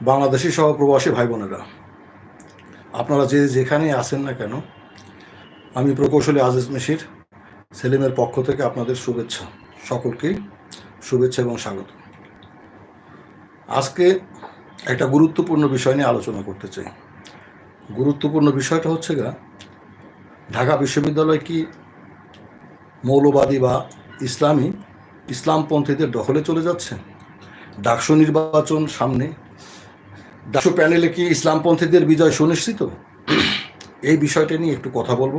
বাংলাদেশি সহ প্রবাসী ভাই বোনেরা, আপনারা যে যেখানেই আসেন না কেন, আমি প্রকৌশলী আজিজ মেশির, সেলিমের পক্ষ থেকে আপনাদের শুভেচ্ছা, সকলকেই শুভেচ্ছা এবং স্বাগত। আজকে একটা গুরুত্বপূর্ণ বিষয় নিয়ে আলোচনা করতে চাই। গুরুত্বপূর্ণ বিষয়টা হচ্ছে গা, ঢাকা বিশ্ববিদ্যালয় কি মৌলবাদী বা ইসলামী ইসলামপন্থীদের দখলে চলে যাচ্ছে? ডাকসু নির্বাচন সামনে ডাকসু প্যানেলে কি ইসলামপন্থীদের বিজয় সুনিশ্চিত? এই বিষয়টা নিয়ে একটু কথা বলব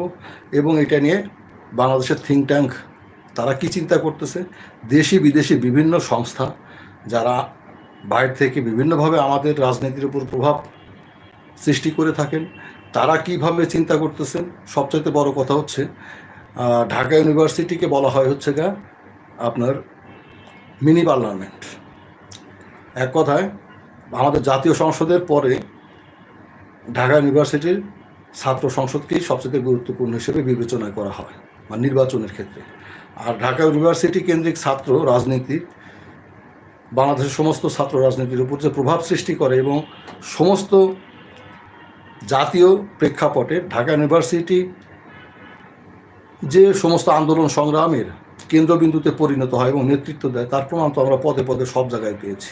এবং এটা নিয়ে বাংলাদেশের থিঙ্ক ট্যাঙ্ক তারা কি চিন্তা করতেছে? দেশি বিদেশি বিভিন্ন সংস্থা যারা বাইরে থেকে বিভিন্নভাবে আমাদের রাজনীতির উপর প্রভাব সৃষ্টি করে থাকেন, তারা কীভাবে চিন্তা করতেছেন সবচাইতে বড় কথা হচ্ছে ঢাকা ইউনিভার্সিটিকে বলা হয় হচ্ছে গা আপনার মিনি পার্লামেন্ট। এক কথায় আমাদের জাতীয় সংসদের পরে ঢাকা ইউনিভার্সিটির ছাত্র সংসদকেই সবচেয়ে গুরুত্বপূর্ণ হিসেবে বিবেচনা করা হয়, বা নির্বাচনের ক্ষেত্রে। আর ঢাকা ইউনিভার্সিটি কেন্দ্রিক ছাত্র রাজনীতি, বাংলাদেশের সমস্ত ছাত্র রাজনীতির উপর যে প্রভাব সৃষ্টি করে এবং সমস্ত জাতীয় প্রেক্ষাপটে ঢাকা ইউনিভার্সিটি যে সমস্ত আন্দোলন সংগ্রামের কেন্দ্রবিন্দুতে পরিণত হয় এবং নেতৃত্ব দেয়, তার প্রমাণ তো আমরা পদে পদে সব জায়গায় পেয়েছি।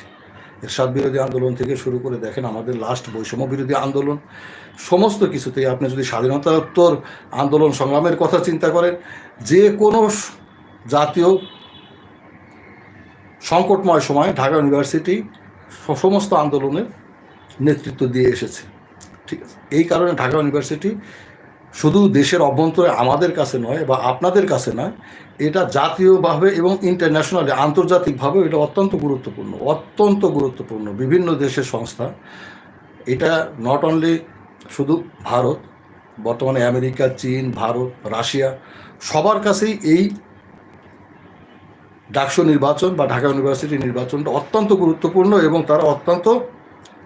এরশাদ বিরোধী আন্দোলন থেকে শুরু করে দেখেন আমাদের লাস্ট বৈষম্য বিরোধী আন্দোলন, সমস্ত কিছুতেই আপনি যদি স্বাধীনতাোত্তর আন্দোলন সংগ্রামের কথা চিন্তা করেন, যে কোনো জাতীয় সংকটময় সময় ঢাকা ইউনিভার্সিটি সমস্ত আন্দোলনের নেতৃত্ব দিয়ে এসেছে। ঠিক আছে? এই কারণে ঢাকা ইউনিভার্সিটি শুধু দেশের অভ্যন্তরে আমাদের কাছে নয় বা আপনাদের কাছে নয় এটা জাতীয়ভাবে এবং ইন্টারন্যাশনালি আন্তর্জাতিকভাবে এটা অত্যন্ত গুরুত্বপূর্ণ অত্যন্ত গুরুত্বপূর্ণ। বিভিন্ন দেশের সংস্থা, এটা নট অনলি শুধু ভারত, বর্তমানে আমেরিকা, চীন, ভারত, রাশিয়া, সবার কাছেই এই ডাকসু নির্বাচন বা ঢাকা ইউনিভার্সিটি নির্বাচনটা অত্যন্ত গুরুত্বপূর্ণ এবং তারা অত্যন্ত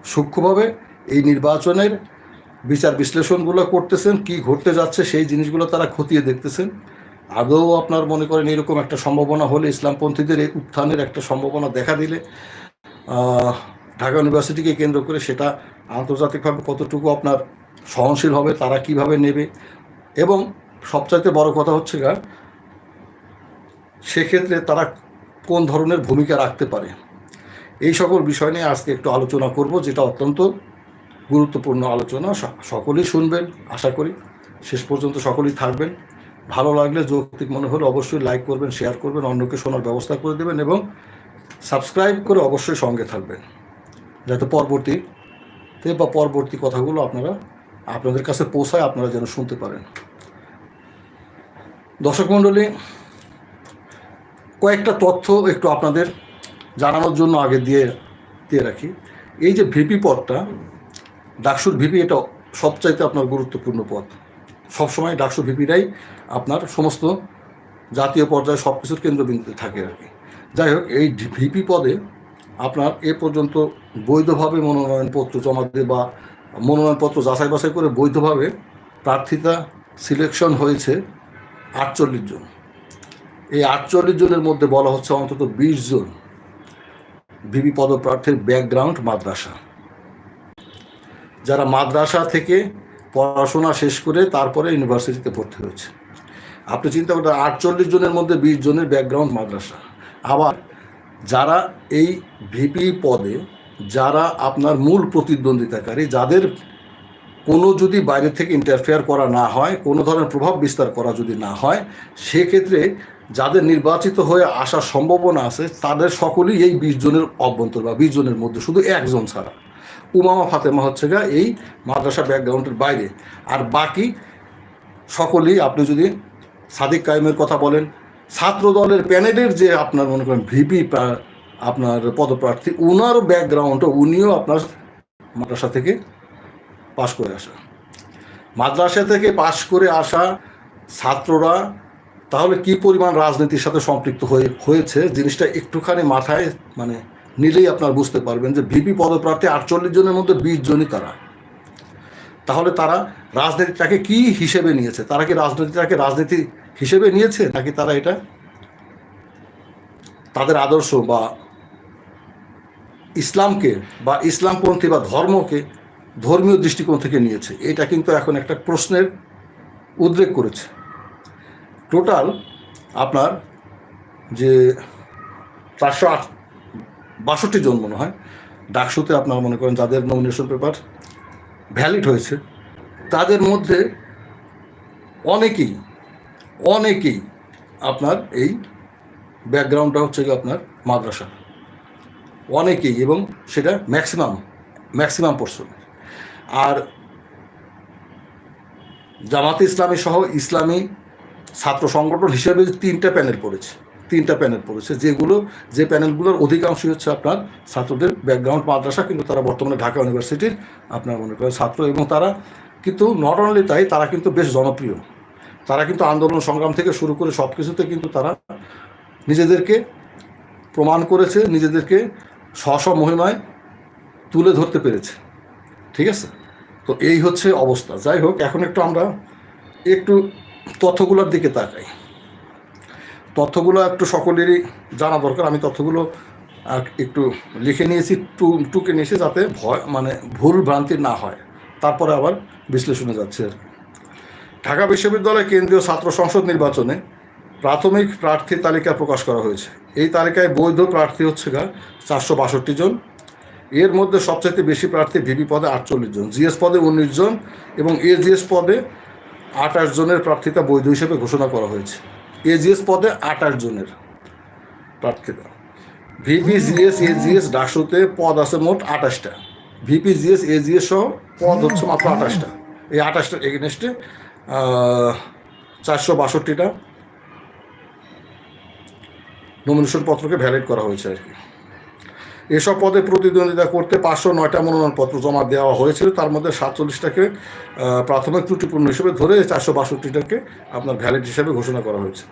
সূক্ষ্মভাবে এই নির্বাচনের বিচার বিশ্লেষণগুলো করতেছেন, কি ঘটতে যাচ্ছে, সেই জিনিসগুলো তারা খতিয়ে দেখতেছেন। আদৌ আপনার মনে করেন এরকম একটা সম্ভাবনা হলে ইসলামপন্থীদের এই উত্থানের একটা সম্ভাবনা দেখা দিলে ঢাকা ইউনিভার্সিটিকে কেন্দ্র করে সেটা আন্তর্জাতিকভাবে কতটুকু আপনার সহনশীল হবে, তারা কীভাবে নেবে? এবং সবচাইতে বড় কথা হচ্ছে গা, সেক্ষেত্রে তারা কোন ধরনের ভূমিকা রাখতে পারে? এই সকল বিষয় নিয়ে আজকে একটু আলোচনা করব, যেটা অত্যন্ত গুরুত্বপূর্ণ আলোচনা সকলেই শুনবেন, আশা করি। শেষ পর্যন্ত সকলেই থাকবেন। ভালো লাগলে যৌক্তিক মনে হলে অবশ্যই লাইক করবেন শেয়ার করবেন, অন্যকে শোনার ব্যবস্থা করে দেবেন এবং সাবস্ক্রাইব করে অবশ্যই সঙ্গে থাকবেন। যাতে পরবর্তীতে বা পরবর্তী কথাগুলো আপনারা আপনাদের কাছে পৌঁছায় আপনারা যেন শুনতে পারেন। দর্শক মণ্ডলী, কয়েকটা তথ্য একটু আপনাদের জানানোর জন্য আগে দিয়ে দিয়ে রাখি। এই যে ভিপি পদটা, ডাকসুর ভিপি এটা সবচাইতে আপনার গুরুত্বপূর্ণ পদ। সবসময় ডাকসু ভিপিরাই আপনার সমস্ত জাতীয় পর্যায়ে সব কিছুর কেন্দ্রবিন্দুতে থাকে আর কি। যাই হোক, এই ভিপি পদে আপনার এ পর্যন্ত বৈধভাবে মনোনয়নপত্র জমা দিয়ে বা মনোনয়নপত্র যাচাই বাছাই করে বৈধভাবে প্রার্থিতা সিলেকশন হয়েছে আটচল্লিশ জন। এই আটচল্লিশ জনের মধ্যে বলা হচ্ছে অন্তত বিশ জন ভিপি পদপ্রার্থীর ব্যাকগ্রাউন্ড মাদ্রাসা। যারা মাদ্রাসা থেকে পড়াশোনা শেষ করে তারপরে ইউনিভার্সিটিতে ভর্তি হয়েছে। আপনি চিন্তা করতে আটচল্লিশ জনের মধ্যে বিশ জনের ব্যাকগ্রাউন্ড মাদ্রাসা। আবার যারা এই ভিপি পদে, যারা আপনার মূল প্রতিদ্বন্দ্বিতাকারী, যাদের কোনো যদি বাইরে থেকে ইন্টারফেয়ার করা না হয়, কোনো ধরনের প্রভাব বিস্তার করা যদি না হয়, সেক্ষেত্রে যাদের নির্বাচিত হয়ে আসার সম্ভাবনা আছে, তাদের সকলেই এই বিশ জনের অভ্যন্তর বা বিশ জনের মধ্যে শুধু একজন ছাড়া। উমামা ফাতেমা হচ্ছে গা এই মাদ্রাসা ব্যাকগ্রাউন্ডের বাইরে। আর বাকি সকলেই আপনি যদি সাদিক কায়েমের কথা বলেন ছাত্র দলের প্যানেলের যে আপনার মনে করেন ভিপি আপনার পদপ্রার্থী, উনার ব্যাকগ্রাউন্ড উনিও আপনার মাদ্রাসা থেকে পাশ করে আসা। মাদ্রাসা থেকে পাশ করে আসা ছাত্ররা তাহলে কি পরিমাণ রাজনীতির সাথে সম্পৃক্ত হয়ে, হয়েছে? জিনিসটা একটুখানি মাথায় মানে নিলেই আপনার বুঝতে পারবেন যে ভিপি পদপ্রার্থী আটচল্লিশ জনের মধ্যে বিশ জনই তারা তাহলে তারা রাজনীতিটাকে কি হিসেবে নিয়েছে? তারা কি রাজনীতিটাকে রাজনীতি হিসেবে নিয়েছে নাকি তারা এটা তাদের আদর্শ বা ইসলামকে বা ইসলামপন্থী বা ধর্মকে ধর্মীয় দৃষ্টিকোণ থেকে নিয়েছে? এটা কিন্তু এখন একটা প্রশ্নের উদ্রেক করেছে। টোটাল আপনার যে চারশো আট বাষট্টি জন মনে হয়। ডাকসুতে আপনারা মনে করেন যাদের নমিনেশন পেপার ভ্যালিড হয়েছে, তাদের মধ্যে অনেকেই অনেকেই আপনার এই ব্যাকগ্রাউন্ডটা হচ্ছে গিয়ে আপনার মাদ্রাসা। অনেকেই এবং সেটা ম্যাক্সিমাম ম্যাক্সিমাম পোর্শন আর জামাতে ইসলামী সহ ইসলামী ছাত্র সংগঠন হিসেবে তিনটা প্যানেল পড়েছে। তিনটা প্যানেল পড়েছে, যেগুলো, যে প্যানেলগুলোর অধিকাংশই হচ্ছে আপনার ছাত্রদের ব্যাকগ্রাউন্ড মাদ্রাসা, কিন্তু তারা বর্তমানে ঢাকা ইউনিভার্সিটির আপনার মনে করেন ছাত্র এবং তারা কিন্তু নট অনলি তাই, তারা কিন্তু বেশ জনপ্রিয়। তারা কিন্তু আন্দোলন সংগ্রাম থেকে শুরু করে সব কিছুতে কিন্তু তারা নিজেদেরকে প্রমাণ করেছে, নিজেদেরকে স্ব মহিমায় তুলে ধরতে পেরেছে। ঠিক আছে? তো এই হচ্ছে অবস্থা। যাই হোক, এখন একটু আমরা একটু তথ্যগুলোর দিকে তাকাই। তথ্যগুলো একটু সকলেরই জানা দরকার। আমি তথ্যগুলো একটু লিখে নিয়েছি টু টুকে নিয়েছি যাতে ভয় মানে ভুল ভ্রান্তি না হয়। তারপরে আবার বিশ্লেষণে যাচ্ছে আর ঢাকা বিশ্ববিদ্যালয় কেন্দ্রীয় ছাত্র সংসদ নির্বাচনে প্রাথমিক প্রার্থী তালিকা প্রকাশ করা হয়েছে। এই তালিকায় বৈধ প্রার্থী হচ্ছে গা চারশো বাষট্টি জন। এর মধ্যে সবচেয়ে বেশি প্রার্থী ভিপি পদে আটচল্লিশ জন, জিএস পদে উনিশ জন এবং এজিএস পদে আঠাশ জনের প্রার্থিতা বৈধ হিসেবে ঘোষণা করা হয়েছে। এজিএস পদে আঠাশ জনের প্রার্থীরা। ভিপি জিএস এজিএস ডাকসুতে পদ আছে মোট আঠাশটা। ভিপি জিএস এজিএস সহ পদ হচ্ছে মাত্র আঠাশটা। এই আঠাশটা এগেনস্টে চারশো বাষট্টিটা নমিনেশন পত্রকে ভ্যালিড করা হয়েছে আর কি। এসব পদে প্রতিদ্বন্দ্বিতা করতে পাঁচশো নয়টা মনোনয়নপত্র জমা দেওয়া হয়েছিল। তার মধ্যে সাতচল্লিশটাকে প্রাথমিক ত্রুটিপূর্ণ হিসেবে ধরে চারশো বাষট্টিটাকে আপনার ভ্যালিড হিসেবে ঘোষণা করা হয়েছে।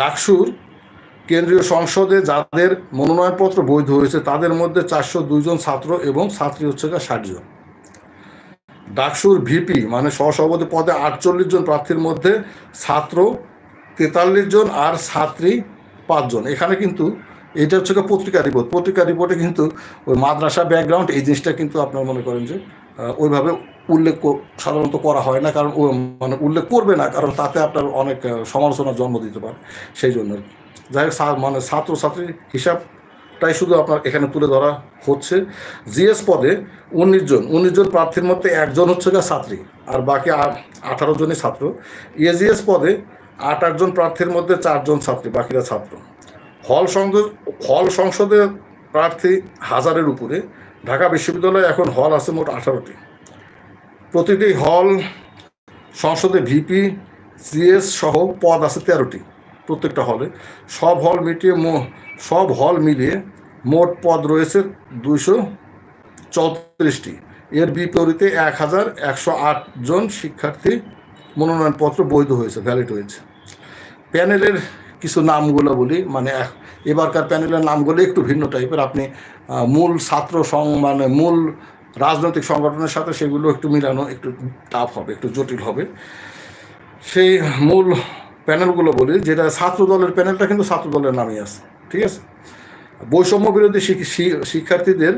ডাকসুর কেন্দ্রীয় সংসদে যাদের মনোনয়নপত্র বৈধ হয়েছে, তাদের মধ্যে চারশো দুইজন ছাত্র এবং ছাত্রী হচ্ছে ষাট জন। ডাকসুর ভিপি মানে সহসভাপতি পদে আটচল্লিশ জন প্রার্থীর মধ্যে ছাত্র তেতাল্লিশ জন আর ছাত্রী পাঁচজন। এখানে কিন্তু এটা হচ্ছে পত্রিকা রিপোর্ট। পত্রিকা রিপোর্টে কিন্তু ওই মাদ্রাসা ব্যাকগ্রাউন্ড এই জিনিসটা কিন্তু আপনারা মনে করেন যে ওইভাবে উল্লেখ সাধারণত করা হয় না, কারণ মানে উল্লেখ করবে না, কারণ তাতে আপনার অনেক সমালোচনার জন্ম দিতে পারে। সেই জন্য যাই হোক মানে ছাত্রছাত্রীর হিসাবটাই শুধু আপনার এখানে তুলে ধরা হচ্ছে। জিএস পদে উনিশ জন উনিশ জন প্রার্থীর মধ্যে একজন হচ্ছে গা ছাত্রী, আর বাকি আঠারো জনই ছাত্র। এজিএস পদে আট আটজন প্রার্থীর মধ্যে চারজন ছাত্রী, বাকিরা ছাত্র। হল সংসদ হল সংসদে প্রার্থী হাজারের উপরে, ঢাকা বিশ্ববিদ্যালয়ে এখন হল আছে মোট আঠারোটি। প্রতিটি হল সংসদে ভিপি সিএস সহ পদ আছে তেরোটি প্রত্যেকটা হলে। সব হল মিটিয়ে সব হল মিলিয়ে মোট পদ রয়েছে দুইশো চৌত্রিশটি। এর বিপরীতে এক হাজার একশো আট জন শিক্ষার্থী মনোনয়নপত্র বৈধ হয়েছে ভ্যালিড হয়েছে। প্যানেলের কিছু নামগুলো বলি মানে এবারকার প্যানেলের নামগুলো একটু ভিন্ন টাইপের। আপনি মূল ছাত্র সং মানে মূল রাজনৈতিক সংগঠনের সাথে সেগুলো একটু মিলানো একটু টাফ হবে, একটু জটিল হবে। সেই মূল প্যানেলগুলো বলি, যেটা ছাত্র দলের প্যানেলটা কিন্তু ছাত্র দলের নামই আছে, ঠিক আছে? বৈষম্য বিরোধী শিক্ষার্থীদের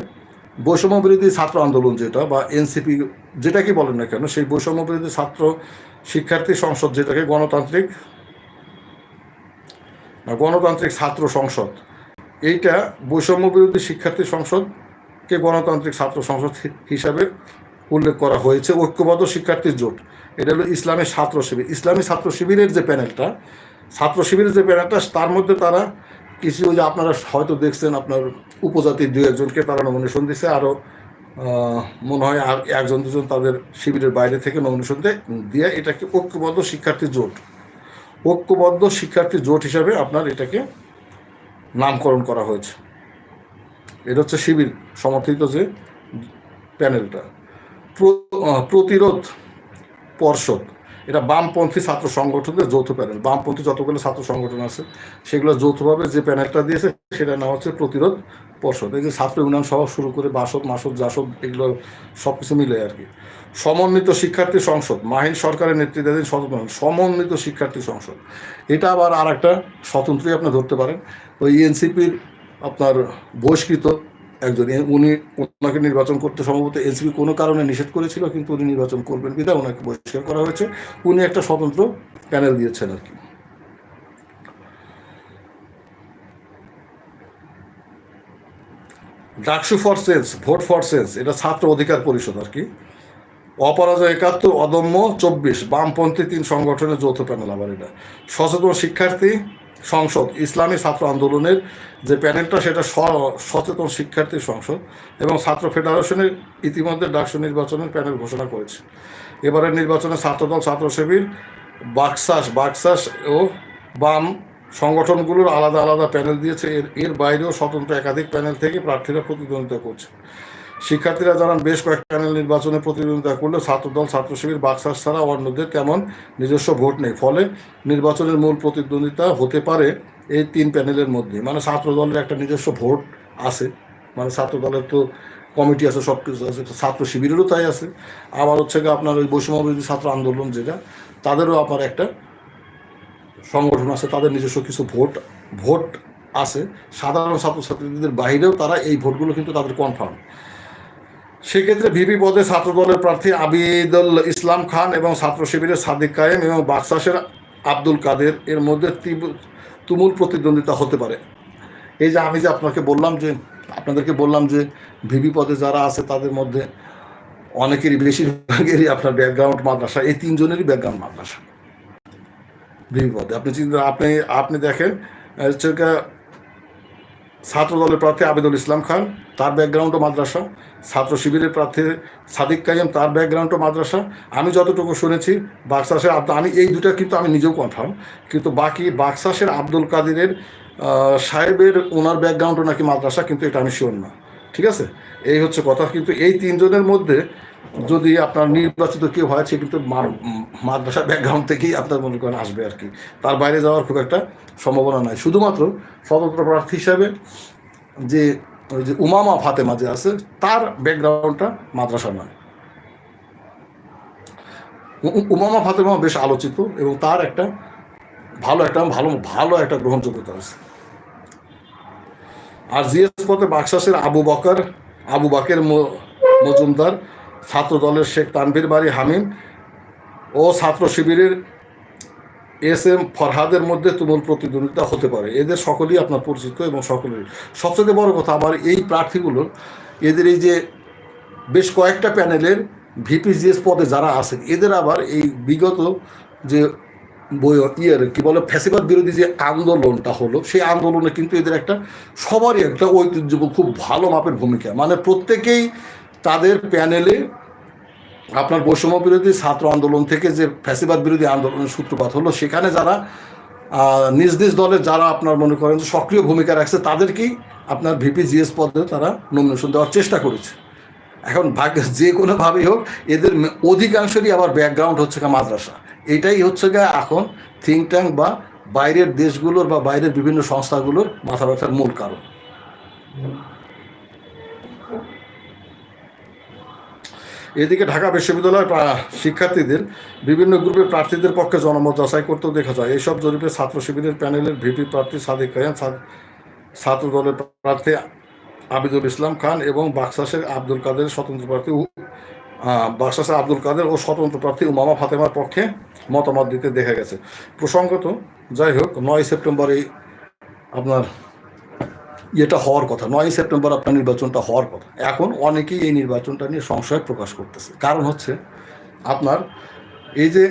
বৈষম্য বিরোধী ছাত্র আন্দোলন যেটা, বা এনসিপি যেটাকে বলেন না কেন, সেই বৈষম্য বিরোধী ছাত্র শিক্ষার্থী সংসদ যেটাকে গণতান্ত্রিক বা গণতান্ত্রিক ছাত্র সংসদ। এইটা বৈষম্য বিরোধী শিক্ষার্থী সংসদকে গণতান্ত্রিক ছাত্র সংসদ হিসাবে উল্লেখ করা হয়েছে। ঐক্যবদ্ধ শিক্ষার্থী জোট। এটা হলো ইসলামী ছাত্র শিবির। ইসলামী ছাত্র শিবিরের যে প্যানেলটা, ছাত্র শিবিরের যে প্যানেলটা, তার মধ্যে তারা কিছু যে আপনারা হয়তো দেখছেন, আপনার উপজাতির দু একজনকে তারা নমিনেশন দিচ্ছে আরও মনে হয় আর একজন দুজন তাদের শিবিরের বাইরে থেকে নমিনেশন দেয়, দিয়ে এটাকে ঐক্যবদ্ধ শিক্ষার্থী জোট। ঐক্যবদ্ধ শিক্ষার্থী জোট হিসাবে আপনার এটাকে নামকরণ করা হয়েছে। এটা হচ্ছে শিবির সমর্থিত যে প্যানেলটা। প্রতিরোধ পর্ষদ, এটা বামপন্থী ছাত্র সংগঠনের যৌথ প্যানেল। বামপন্থী যতগুলো ছাত্র সংগঠন আছে, সেগুলো যৌথভাবে যে প্যানেলটা দিয়েছে সেটা নাম হচ্ছে প্রতিরোধ পর্ষদ। এই যে ছাত্র ইউনিয়ন সহ শুরু করে বাসদ, মাসদ, জাসদ, এগুলো সব কিছু মিলে আর কি। সমন্বিত শিক্ষার্থী সংসদ, মাহিন সরকারের নেতৃত্বাধীন স্বতন্ত্র সমন্বিত শিক্ষার্থী সংসদ। এটা আবার আর একটা স্বতন্ত্রই আপনি ধরতে পারেন। ওই এনসিপির আপনার বহিষ্কৃত একজন উনি ওনাকে নির্বাচন করতে সম্ভবত এসবি কোনো কারণে নিষেধ করেছিল, কিন্তু উনি নির্বাচন করবেন বিধায় ওনাকে বহিষ্কার করা হয়েছে। উনি একটা স্বতন্ত্র প্যানেল দিয়েছেন আর কি। DUCSU for sense vote for sense এটা ছাত্র অধিকার পরিষদ আর কি। অপরাজয় একাত্তর, অদম্য, চব্বিশ। বামপন্থী তিন সংগঠনের যৌথ প্যানেল আবার এটা। সচেতন শিক্ষার্থী সংসদ, ইসলামী ছাত্র আন্দোলনের যে প্যানেলটা, সেটা সচেতন শিক্ষার্থী সংসদ এবং ছাত্র ফেডারেশনের ইতিমধ্যে ডাকসু নির্বাচনের প্যানেল ঘোষণা করেছে। এবারের নির্বাচনে ছাত্রদল ছাত্র শিবির বাকসাস বাকসাস ও বাম সংগঠনগুলোর আলাদা আলাদা প্যানেল দিয়েছে। এর এর বাইরেও স্বতন্ত্র একাধিক প্যানেল থেকে প্রার্থীরা প্রতিদ্বন্দ্বিতা করছে। শিক্ষার্থীরা জানান, বেশ কয়েক প্যানেল নির্বাচনে প্রতিদ্বন্দ্বিতা করলেও ছাত্রদল ছাত্র শিবির বাকসাস ছাড়া অন্যদের তেমন নিজস্ব ভোট নেই। ফলে নির্বাচনের মূল প্রতিদ্বন্দ্বিতা হতে পারে এই তিন প্যানেলের মধ্যে। মানে ছাত্র দলের একটা নিজস্ব ভোট আছে। মানে ছাত্র দলের তো কমিটি আছে সব কিছু আছে ছাত্র শিবিরেরও তাই আছে। আবার হচ্ছে গিয়ে আপনার ওই বৈষম্য বিরোধী ছাত্র আন্দোলন যেটা, তাদেরও আপনার একটা সংগঠন আছে, তাদের নিজস্ব কিছু ভোট ভোট আছে। সাধারণ ছাত্রছাত্রীদের বাইরেও তারা এই ভোটগুলো কিন্তু তাদের কনফার্ম সেক্ষেত্রে ভিপি পদে ছাত্র দলের প্রার্থী আবিদুল ইসলাম খান এবং ছাত্র শিবিরের সাদিক কায়েম এবং বাকসাসের আব্দুল কাদের এর মধ্যে তুমুল প্রতিদ্বন্দ্বিতা হতে পারে। এই যে আমি যে আপনাকে বললাম যে, আপনাদেরকে বললাম যে ভিপি পদে যারা আছে তাদের মধ্যে অনেকেরই বেশিরভাগেরই আপনার ব্যাকগ্রাউন্ড মাদ্রাসা, এই তিনজনেরই ব্যাকগ্রাউন্ড মাদ্রাসা। ভিপি পদে। আপনি চিন্তা, আপনি আপনি দেখেন, হচ্ছে ছাত্র দলের প্রার্থী আবেদুল ইসলাম খান, তার ব্যাকগ্রাউন্ডও মাদ্রাসা। ছাত্র শিবিরের প্রার্থী সাদিক কাইম তার ব্যাকগ্রাউন্ডও মাদ্রাসা। আমি যতটুকু শুনেছি, বাক্সাসের আব্দ- আমি এই দুটা কিন্তু আমি নিজেও কনফার্ম কিন্তু বাকি বাক্সাসের আব্দুল কাদিরের সাহেবের ওনার ব্যাকগ্রাউন্ডও নাকি মাদ্রাসা, কিন্তু এটা আমি শিওর না। ঠিক আছে? এই হচ্ছে কথা। কিন্তু এই তিনজনের মধ্যে যদি আপনার নির্বাচিত কেউ হয়, সে কিন্তু মাদ্রাসা ব্যাকগ্রাউন্ড থেকেই আপনার মনে করেন আসবে আর কি। তার বাইরে যাওয়ার খুব একটা সম্ভাবনা নাই। শুধুমাত্র স্বতন্ত্র প্রার্থী হিসাবে যে, ওই যে উমামা ফাতেমা যে আছে, তার ব্যাকগ্রাউন্ডটা মাদ্রাসা নয়। উমামা ফাতেমা বেশ আলোচিত এবং তার একটা ভালো একটা, ভালো ভালো একটা গ্রহণযোগ্যতা আছে। আর জিএস পথে বাক্সাসের আবু বকর, আবু বাকের মজুমদার ছাত্র দলের শেখ তানভীর বাড়ি, হামিম ও ছাত্র শিবিরের এস এম ফরহাদের মধ্যে তুমুল প্রতিদ্বন্দ্বিতা হতে পারে। এদের সকলেই আপনার পরিচিত এবং সকলেই সবচেয়ে বড় কথা আবার এই প্রার্থীগুলোর এদের এই যে বেশ কয়েকটা প্যানেলের ভিপিজিএস পদে যারা আছেন, এদের আবার এই বিগত যে বই ইয়ের কি বলে, ফ্যাসিবাদ বিরোধী যে আন্দোলনটা হলো, সেই আন্দোলনে কিন্তু এদের একটা, সবারই একটা ঐতিহ্য খুব ভালো মাপের ভূমিকা। মানে প্রত্যেকেই তাদের প্যানেলে আপনার বৈষম্য বিরোধী ছাত্র আন্দোলন থেকে যে ফ্যাসিবাদ বিরোধী আন্দোলনের সূত্রপাত হলো, সেখানে যারা নিজ নিজ দলের যারা আপনার মনে করেন সক্রিয় ভূমিকা রাখছে, তাদেরকেই আপনার ভিপি জিএস পদে তারা নমিনেশন দেওয়ার চেষ্টা করেছে। এখন ভাগ্য যে কোনোভাবেই হোক, এদের অধিকাংশেরই আবার ব্যাকগ্রাউন্ড হচ্ছে মাদ্রাসা। এটাই হচ্ছে গিয়ে এখন থিঙ্ক ট্যাঙ্ক বা বাইরের দেশগুলোর বা বাইরের বিভিন্ন সংস্থাগুলোর মাথা ব্যথার মূল কারণ। এদিকে ঢাকা বিশ্ববিদ্যালয়ের শিক্ষার্থীদের, বিভিন্ন গ্রুপে প্রার্থীদের পক্ষে জনমত যাচাই করতেও দেখা যায়। এইসব জরিপে ছাত্র শিবিরের প্যানেলের ভিপি প্রার্থী সাদিক ছা- ছাত্র দলের প্রার্থী আবিদুল ইসলাম খান এবং বাক্সাসের আব্দুল কাদের স্বতন্ত্র প্রার্থী বাক্সাসের আব্দুল কাদের ও স্বতন্ত্র প্রার্থী উমামা ফাতেমার পক্ষে মতামত দিতে দেখা গেছে। প্রসঙ্গত, যাই হোক, নয় সেপ্টেম্বর আপনার ইয়েটা হওয়ার কথা, নয় সেপ্টেম্বর আপনার নির্বাচনটা হওয়ার কথা। এখন অনেকেই এই নির্বাচনটা নিয়ে সংশয় প্রকাশ করতেছে। কারণ হচ্ছে, আপনার এই যে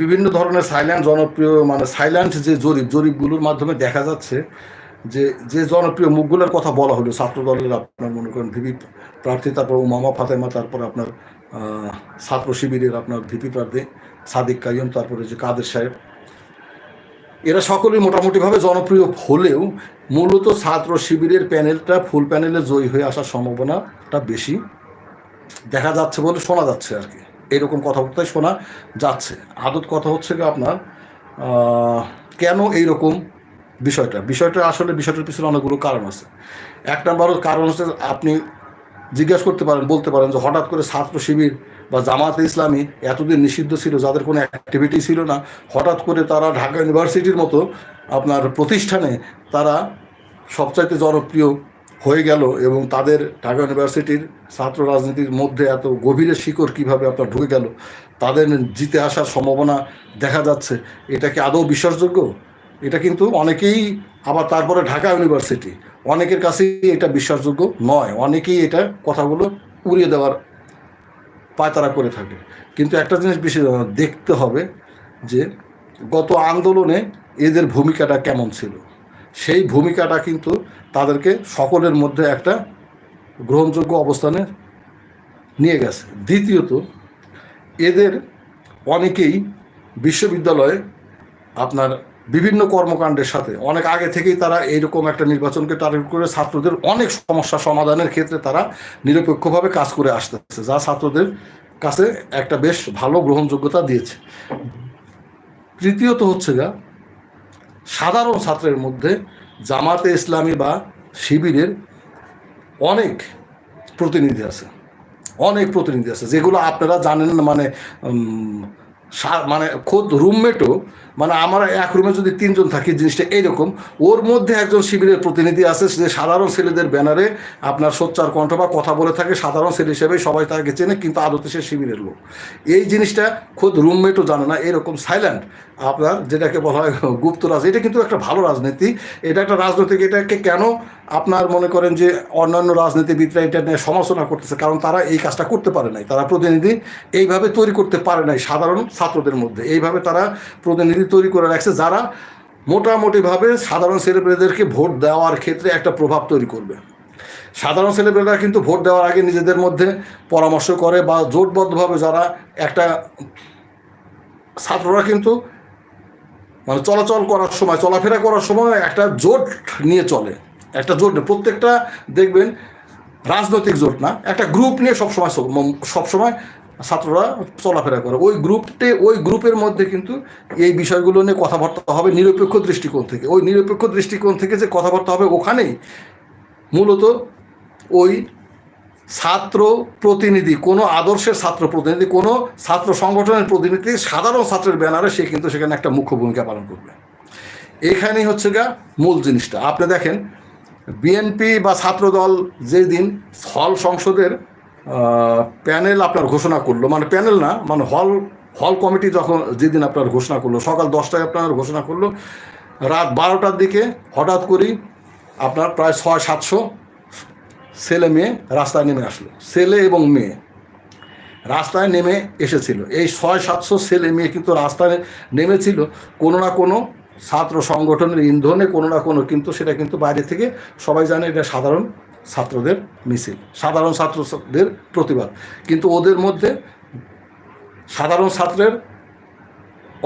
বিভিন্ন ধরনের সাইল্যান্ড জনপ্রিয় মানে সাইল্যান্ড যে জরিপ, জরিপগুলোর মাধ্যমে দেখা যাচ্ছে যে যে জনপ্রিয় মুখগুলোর কথা বলা হলো ছাত্র দলের আপনার মনে করেন ভিপি প্রার্থী, তারপর উমামা, ফাতেমা, তারপর আপনার ছাত্র শিবিরের আপনার ভিপি প্রার্থী সাদিক কাইম তারপরে যে কাদের সাহেব। এরা সকলেই মোটামুটিভাবে জনপ্রিয় হলেও মূলত ছাত্র শিবিরের প্যানেলটা ফুল প্যানেলে জয়ী হয়ে আসার সম্ভাবনাটা বেশি। দেখা যাচ্ছে বলে শোনা যাচ্ছে আর কি। এরকম কথাবার্তাই শোনা যাচ্ছে। আদত কথা হচ্ছে কি আপনার কেন এইরকম বিষয়টা? বিষয়টা আসলে, বিষয়টার পিছনে অনেকগুলো কারণ আছে। এক নম্বর কারণ হচ্ছে আপনি জিজ্ঞাসা করতে পারেন, বলতে পারেন যে হঠাৎ করে ছাত্র শিবির বা জামাতে ইসলামী এতদিন নিষিদ্ধ ছিল, যাদের কোনো অ্যাক্টিভিটি ছিল না, হঠাৎ করে তারা ঢাকা ইউনিভার্সিটির মতো আপনার প্রতিষ্ঠানে তারা সবচাইতে জনপ্রিয় হয়ে গেল এবং তাদের ঢাকা ইউনিভার্সিটির ছাত্র রাজনীতির মধ্যে এত গভীরে শিকড় কীভাবে আপনার ঢুকে গেল, তাদের জিতে আসার সম্ভাবনা দেখা যাচ্ছে। এটা কি আদৌ বিশ্বাসযোগ্য? এটা কিন্তু অনেকেই আবার তারপরে ঢাকা ইউনিভার্সিটি। অনেকের কাছেই এটা বিশ্বাসযোগ্য নয়। অনেকেই এটা কথাগুলো উড়িয়ে দেওয়ার পায়তারা করে থাকে। কিন্তু একটা জিনিস বিশেষ দেখতে হবে যে গত আন্দোলনে এদের ভূমিকাটা কেমন ছিল? সেই ভূমিকাটা কিন্তু তাদেরকে সকলের মধ্যে একটা গ্রহণযোগ্য অবস্থানে নিয়ে গেছে। দ্বিতীয়ত, এদের অনেকেই বিশ্ববিদ্যালয়ে আপনার বিভিন্ন কর্মকাণ্ডের সাথে। অনেক আগে থেকেই তারা এইরকম একটা নির্বাচনকে টার্গেট করে ছাত্রদের অনেক সমস্যা সমাধানের ক্ষেত্রে তারা নিরপেক্ষভাবে কাজ করে আসতেছে, যা ছাত্রদের কাছে একটা বেশ ভালো গ্রহণযোগ্যতা দিয়েছে। তৃতীয়ত হচ্ছে গা, সাধারণ ছাত্রের মধ্যে জামাতে ইসলামী বা শিবিরের অনেক প্রতিনিধি আছে, অনেক প্রতিনিধি আছে, যেগুলো আপনারা জানেন মানে মানে খোদ রুমমেটও মানে আমার এক রুমে যদি তিনজন থাকি, জিনিসটা এইরকম। ওর মধ্যে একজন শিবিরের প্রতিনিধি আছে যে সাধারণ ছেলেদের ব্যানারে আপনার সোচ্চার কণ্ঠ বা কথা বলে থাকে, সাধারণ ছেলে হিসেবে সবাই তাকে চেনে, কিন্তু আদতে সে শিবিরের লোক। এই জিনিসটা খোদ রুমমেটও জানে না, এরকম সাইলেন্ট আপনার যেটাকে বলা হয় গুপ্ত রাজ। এটা কিন্তু একটা ভালো রাজনীতি। এটা একটা রাজনৈতিক, এটাকে কেন আপনার মনে করেন যে অন্যান্য রাজনীতিবিদরা এটা নিয়ে সমালোচনা করতেছে? কারণ তারা এই কাজটা করতে পারে নাই। তারা প্রতিনিধি এইভাবে তৈরি করতে পারে নাই সাধারণ ছাত্রদের মধ্যে। এইভাবে তারা প্রতিনিধি তৈরি করে রাখছে, যারা মোটামুটিভাবে সাধারণ ছেলেমেয়েদেরকে ভোট দেওয়ার ক্ষেত্রে একটা প্রভাব তৈরি করবে। সাধারণ ছেলেমেয়েরা কিন্তু ভোট দেওয়ার আগে নিজেদের মধ্যে পরামর্শ করে বা জোটবদ্ধভাবে যারা একটা ছাত্ররা কিন্তু মানে চলাচল করার সময়, চলাফেরা করার সময় একটা জোট নিয়ে চলে। একটা জোট প্রত্যেকটা দেখবেন রাজনৈতিক জোট না, একটা গ্রুপ নিয়ে সবসময় সবসময় ছাত্ররা চলাফেরা করে। ওই গ্রুপটে, ওই গ্রুপের মধ্যে কিন্তু এই বিষয়গুলো নিয়ে কথাবার্তা হবে নিরপেক্ষ দৃষ্টিকোণ থেকে। ওই নিরপেক্ষ দৃষ্টিকোণ থেকে যে কথাবার্তা হবে ওখানেই মূলত ওই ছাত্র প্রতিনিধি, কোনো আদর্শের ছাত্র প্রতিনিধি, কোনো ছাত্র সংগঠনের প্রতিনিধি, সাধারণ ছাত্রের ব্যানারে সে কিন্তু সেখানে একটা মুখ্য ভূমিকা পালন করবে। এখানেই হচ্ছে গা মূল জিনিসটা। আপনি দেখেন, বিএনপি বা ছাত্রদল যেদিন হল সংসদের প্যানেল আপনার ঘোষণা করল। মানে প্যানেল না মানে হল হল কমিটি যখন যেদিন আপনার ঘোষণা করল, সকাল দশটায় আপনার ঘোষণা করল, রাত বারোটার দিকে হঠাৎ করেই আপনার প্রায় ছয়, সাতশো ছেলে মেয়ে রাস্তায় নেমে আসলো। ছেলে এবং মেয়ে রাস্তায় নেমে এসেছিল। এই ছয়, সাতশো ছেলে মেয়ে কিন্তু রাস্তায় নেমেছিল, কোনো না কোনো ছাত্র সংগঠনের ইন্ধনে, কোনো না কোনো কিন্তু সেটা কিন্তু বাইরে থেকে সবাই জানে এটা সাধারণ ছাত্রদের মিছিল, সাধারণ ছাত্রদের প্রতিবাদ। কিন্তু ওদের মধ্যে সাধারণ ছাত্রের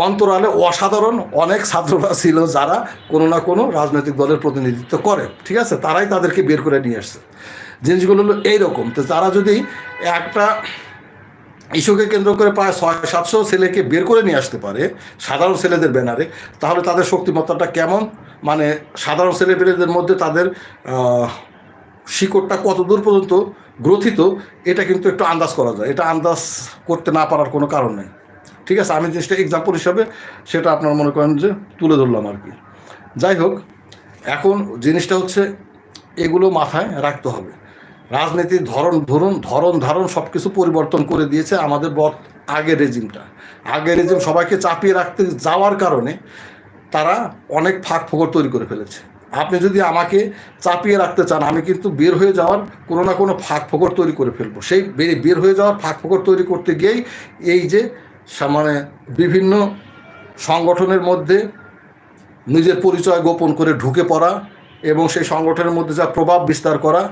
অন্তরালে অসাধারণ অনেক ছাত্ররা ছিল যারা কোনো না কোনো রাজনৈতিক দলের প্রতিনিধিত্ব করে, ঠিক আছে? তারাই তাদেরকে বের করে নিয়ে আসছে। জিনিসগুলো হলো এইরকম। তো তারা যদি একটা ইস্যুকে কেন্দ্র করে প্রায় ছয় সাতশো ছেলেকে বের করে নিয়ে আসতে পারে, সাধারণ ছেলেদের ব্যানারে, তাহলে তাদের শক্তিমত্তাটা কেমন? মানে সাধারণ ছেলেপেলেদের মধ্যে তাদের শিকড়টা কত দূর পর্যন্ত গ্রথিত, এটা কিন্তু একটু আন্দাজ করা যায়। এটা আন্দাজ করতে না পারার কোনো কারণ নেই। ঠিক আছে, আমি জিনিসটা এক্সাম্পল হিসাবে সেটা আপনার মনে করেন যে তুলে ধরলাম আর কি। যাই হোক, এখন জিনিসটা হচ্ছে এগুলো মাথায় রাখতে হবে। রাজনীতির ধরন, ধরুন, ধরন, ধারণ সব কিছু পরিবর্তন করে দিয়েছে আমাদের বর্ত আগের রেজিমটা আগের রেজিম সবাইকে চাপিয়ে রাখতে যাওয়ার কারণে তারা অনেক ফাঁক ফোকর তৈরি করে ফেলেছে। আপনি যদি আমাকে চাপিয়ে রাখতে চান, আমি কিন্তু বের হয়ে যাওয়ার কোনো না কোনো ফাঁক ফোকর তৈরি করে ফেলব। সেই বের হয়ে যাওয়ার ফাঁক ফোকর তৈরি করতে গিয়েই এই যে মানে বিভিন্ন সংগঠনের মধ্যে নিজের পরিচয় গোপন করে ঢুকে পড়া এবং সেই সংগঠনের মধ্যে যা প্রভাব বিস্তার করা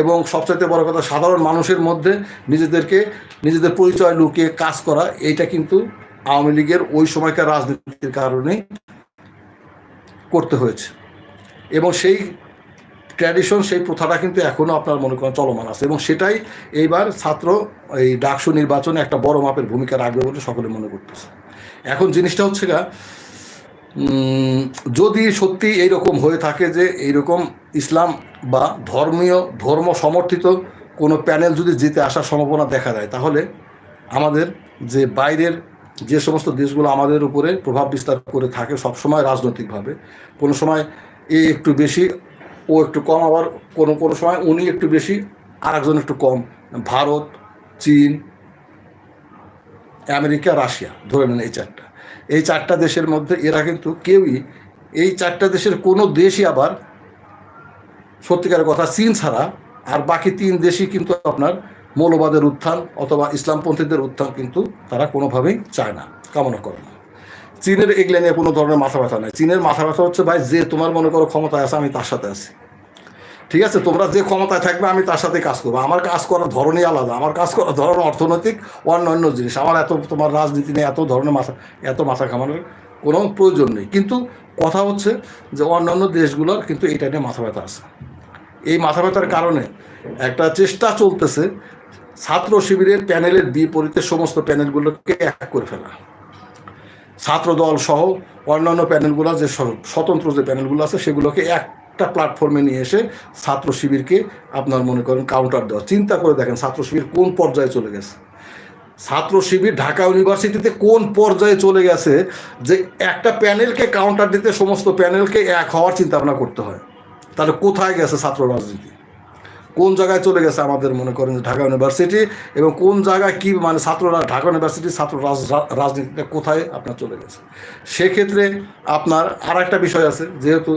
এবং সবচাইতে বড় কথা, সাধারণ মানুষের মধ্যে নিজেদেরকে, নিজেদের পরিচয় লুকিয়ে কাজ করা, এইটা কিন্তু আওয়ামী লীগের ওই সময়কার রাজনীতির কারণে করতে হয়েছে। এবং সেই ট্র্যাডিশন সেই প্রথাটা কিন্তু এখনও আপনার মনে করেন চলমান আছে। এবং সেটাই এইবার ছাত্র এই ডাকসু নির্বাচনে একটা বড় মাপের ভূমিকা রাখবে বলে সকলে মনে করতেছে। এখন জিনিসটা হচ্ছে গা যদি সত্যি এইরকম হয়ে থাকে যে এইরকম ইসলাম বা ধর্মীয়, ধর্ম সমর্থিত কোনো প্যানেল যদি জিতে আসার সম্ভাবনা দেখা যায় তাহলে আমাদের যে বাইরের যে সমস্ত দেশগুলো আমাদের উপরে প্রভাব বিস্তার করে থাকে সবসময় রাজনৈতিকভাবে। কোনো সময় এ একটু বেশি, ও একটু কম, আবার কোনো কোনো সময় উনি একটু বেশি আর একজন একটু কম। ভারত, চীন, আমেরিকা, রাশিয়া, ধরে নেন এই চারটা। এই চারটা দেশের মধ্যে এরা কিন্তু কেউই, এই চারটা দেশের কোনো দেশই আবার সত্যিকারের কথা চীন ছাড়া, আর বাকি তিন দেশই কিন্তু আপনার মৌলবাদের উত্থান অথবা ইসলামপন্থীদের উত্থান কিন্তু তারা কোনোভাবেই চায় না, কামনা করে না। চীনের এগুলো নিয়ে কোনো ধরনের মাথা ব্যথা নাই। চীনের মাথা ব্যথা হচ্ছে ভাই, যে তোমার মনে করো ক্ষমতায় আছে, আমি তার সাথে আছি। ঠিক আছে? তোমরা যে ক্ষমতায় থাকবে, আমি তার সাথে কাজ করব। আমার কাজ করার ধরনই আলাদা। আমার কাজ করার ধরন অর্থনৈতিক অন্য অন্য জিনিস। আমার এত, তোমার রাজনীতি নিয়ে এত ধরনের মাথা, এত মাথা ঘামানোর কোনো প্রয়োজন নেই। কিন্তু কথা হচ্ছে যে অন্যান্য দেশগুলোর কিন্তু এইটা নিয়ে মাথা ব্যথা আছে। এই মাথা ব্যথার কারণে একটা চেষ্টা চলতেছে ছাত্র শিবিরের প্যানেলের বিপরীতে সমস্ত প্যানেলগুলোকে এক করে ফেলা। ছাত্র দল সহ অন্যান্য প্যানেলগুলো যে স্বতন্ত্র যে প্যানেলগুলো আছে, সেগুলোকে একটা প্ল্যাটফর্মে নিয়ে এসে ছাত্র শিবিরকে আপনার মনে করেন কাউন্টার দেওয়া। চিন্তা করে দেখেন ছাত্র শিবির কোন পর্যায়ে চলে গেছে। ছাত্র শিবির ঢাকা ইউনিভার্সিটিতে কোন পর্যায়ে চলে গেছে যে একটা প্যানেলকে কাউন্টার দিতে সমস্ত প্যানেলকে এক হওয়ার চিন্তা ভাবনা করতে হয়। তাহলে কোথায় গেছে ছাত্র রাজনীতি? কোন জায়গায় চলে গেছে আমাদের মনে করেন ঢাকা ইউনিভার্সিটি এবং কোন জায়গায় কি মানে ছাত্ররা ঢাকা ইউনিভার্সিটি ছাত্র রাজ- রাজনীতিটা কোথায় আপনার চলে গেছে? সেক্ষেত্রে আপনার আর একটা বিষয় আছে, যেহেতু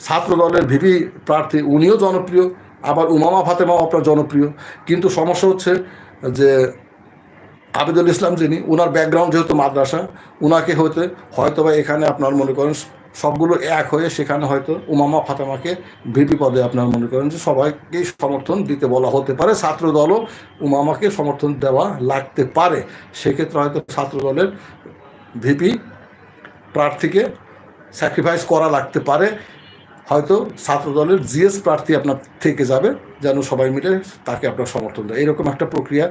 ছাত্র দলের ভিপি প্রার্থী উনিও জনপ্রিয়, আবার উমামা ফাতেমাও আপনার জনপ্রিয়। কিন্তু সমস্যা হচ্ছে যে আবিদুল ইসলাম যিনি ওনার ব্যাকগ্রাউন্ড যেহেতু মাদ্রাসা ওনাকে হয়তো হয়তোবা এখানে আপনার মনে করেন সবগুলো এক হয়ে সেখানে হয়তো উমামা ফাতেমাকে ভিপি পদে আপনার মনে করেন যে সবাইকেই সমর্থন দিতে বলা হতে পারে। ছাত্র দলও উমামাকে সমর্থন দেওয়া লাগতে পারে। সেক্ষেত্রে হয়তো ছাত্র দলের ভিপি প্রার্থীকে স্যাক্রিফাইস করা লাগতে পারে। হয়তো ছাত্র দলের জিএস প্রার্থী আপনার থেকে যাবে, যেন সবাই মিলে তাকে আপনার সমর্থন দেয়। এরকম একটা প্রক্রিয়া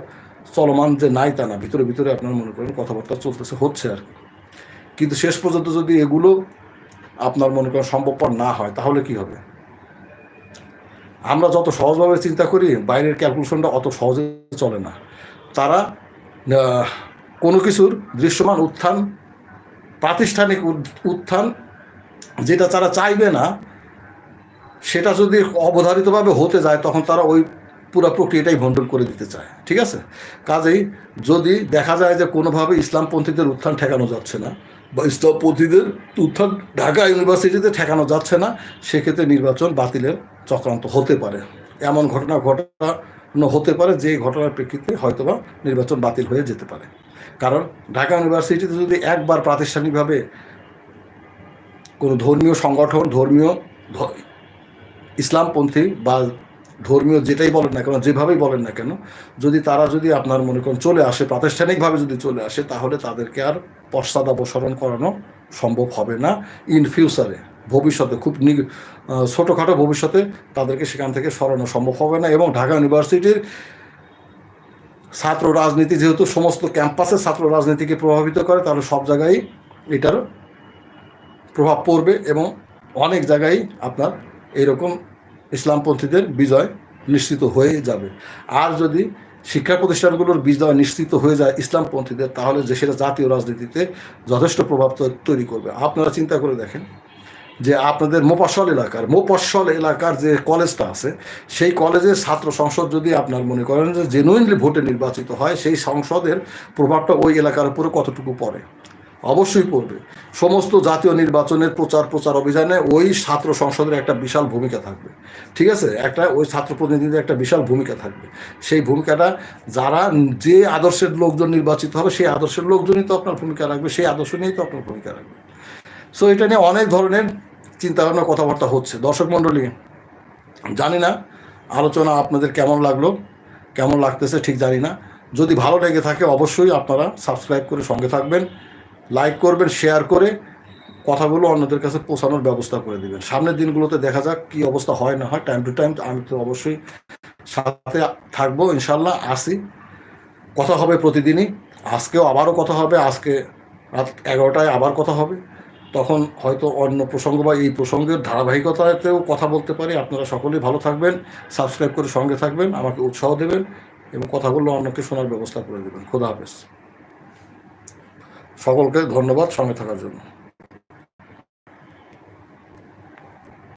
চলমান যে নাই তা না, ভিতরে ভিতরে আপনার মনে করেন কথাবার্তা চলতেছে, হচ্ছে আর কি। কিন্তু শেষ পর্যন্ত যদি এগুলো আপনার মনে করেন সম্ভবপর না হয়, তাহলে কি হবে? আমরা যত সহজভাবে চিন্তা করি, বাইরের ক্যালকুলেশনটা অত সহজে চলে না। তারা কোনো কিছুর দৃশ্যমান উত্থান, প্রাতিষ্ঠানিক উত্থান যেটা তারা চাইবে না, সেটা যদি অবধারিতভাবে হতে যায়, তখন তারা ওই পুরো প্রক্রিয়াটাই ভণ্ডল করে দিতে চায়, ঠিক আছে? কাজেই যদি দেখা যায় যে কোনোভাবে ইসলামপন্থীদের উত্থান ঠেকানো যাচ্ছে না বা ইসলামপন্থীদের উত্থান ঢাকা ইউনিভার্সিটিতে ঠেকানো যাচ্ছে না, সেক্ষেত্রে নির্বাচন বাতিলের চক্রান্ত হতে পারে। এমন ঘটনা ঘটানো হতে পারে, যে ঘটনার প্রেক্ষিতে হয়তোবা নির্বাচন বাতিল হয়ে যেতে পারে। কারণ ঢাকা ইউনিভার্সিটিতে যদি একবার প্রাতিষ্ঠানিকভাবে কোনো ধর্মীয় সংগঠন, ধর্মীয় ইসলামপন্থী বা ধর্মীয় যেটাই বলেন না কেন, যেভাবেই বলেন না কেন, যদি তারা যদি আপনার মনে করেন চলে আসে, প্রাতিষ্ঠানিকভাবে যদি চলে আসে, তাহলে তাদেরকে আর পশ্চাদাপসরণ করানো সম্ভব হবে না। ইন ফিউচারে ভবিষ্যতে, খুব নি- ছোটোখাটো ভবিষ্যতে তাদেরকে সেখান থেকে সরানো সম্ভব হবে না এবং ঢাকা ইউনিভার্সিটির ছাত্র রাজনীতি যেহেতু সমস্ত ক্যাম্পাসে ছাত্র রাজনীতিকে প্রভাবিত করে, তাহলে সব জায়গায় এটার প্রভাব পড়বে এবং অনেক জায়গায় আপনার এইরকম ইসলামপন্থীদের বিজয় নিশ্চিত হয়ে যাবে। আর যদি শিক্ষা প্রতিষ্ঠানগুলোর বিজয় নিশ্চিত হয়ে যায় ইসলামপন্থীদের তাহলে যে সেটা জাতীয় রাজনীতিতে যথেষ্ট প্রভাব তৈরি করবে। আপনারা চিন্তা করে দেখেন যে আপনাদের মোপাসল এলাকার মোপাসল এলাকার যে কলেজটা আছে, সেই কলেজের ছাত্র সংসদ যদি আপনার মনে করেন যে জেনুইনলি ভোটে নির্বাচিত হয়, সেই সংসদের প্রভাবটা ওই এলাকার উপরে কতটুকু পড়ে? অবশ্যই পড়বে। সমস্ত জাতীয় নির্বাচনের প্রচার প্রচার অভিযানে ওই ছাত্র সংসদের একটা বিশাল ভূমিকা থাকবে। ঠিক আছে? একটা ওই ছাত্র প্রতিনিধিদের একটা বিশাল ভূমিকা থাকবে। সেই ভূমিকাটা যারা যে আদর্শের লোকজন নির্বাচিত হবে, সেই আদর্শের লোকজনই তো আপনার ভূমিকা রাখবে, সেই আদর্শ নিয়েই তো আপনার ভূমিকা রাখবে। সো এটা নিয়ে অনেক ধরনের চিন্তাভাবনা, কথাবার্তা হচ্ছে। দর্শক মণ্ডলী, জানি না আলোচনা আপনাদের কেমন লাগল, কেমন লাগতেছে ঠিক জানি না। যদি ভালো লেগে থাকে, অবশ্যই আপনারা সাবস্ক্রাইব করে সঙ্গে থাকবেন। লাইক করবেন শেয়ার করে কথাগুলো অন্যদের কাছে পৌঁছানোর ব্যবস্থা করে দিবেন। সামনের দিনগুলোতে দেখা যাক কি অবস্থা হয়, না হয় টাইম টু টাইম আমি তো অবশ্যই সাথে থাকব ইনশাল্লাহ আসি। কথা হবে প্রতিদিনই। আজকেও আবারও কথা হবে, আজকে রাত এগারোটায় আবার কথা হবে। তখন হয়তো অন্য প্রসঙ্গ বা এই প্রসঙ্গের ধারাবাহিকতাতেও কথা বলতে পারি। আপনারা সকলেই ভালো থাকবেন সাবস্ক্রাইব করে সঙ্গে থাকবেন, আমাকে উৎসাহ দেবেন এবং কথাগুলো অন্যকে শোনার ব্যবস্থা করে দেবেন। খোদা হাফেজ। সকলকে ধন্যবাদ সঙ্গে থাকার জন্য।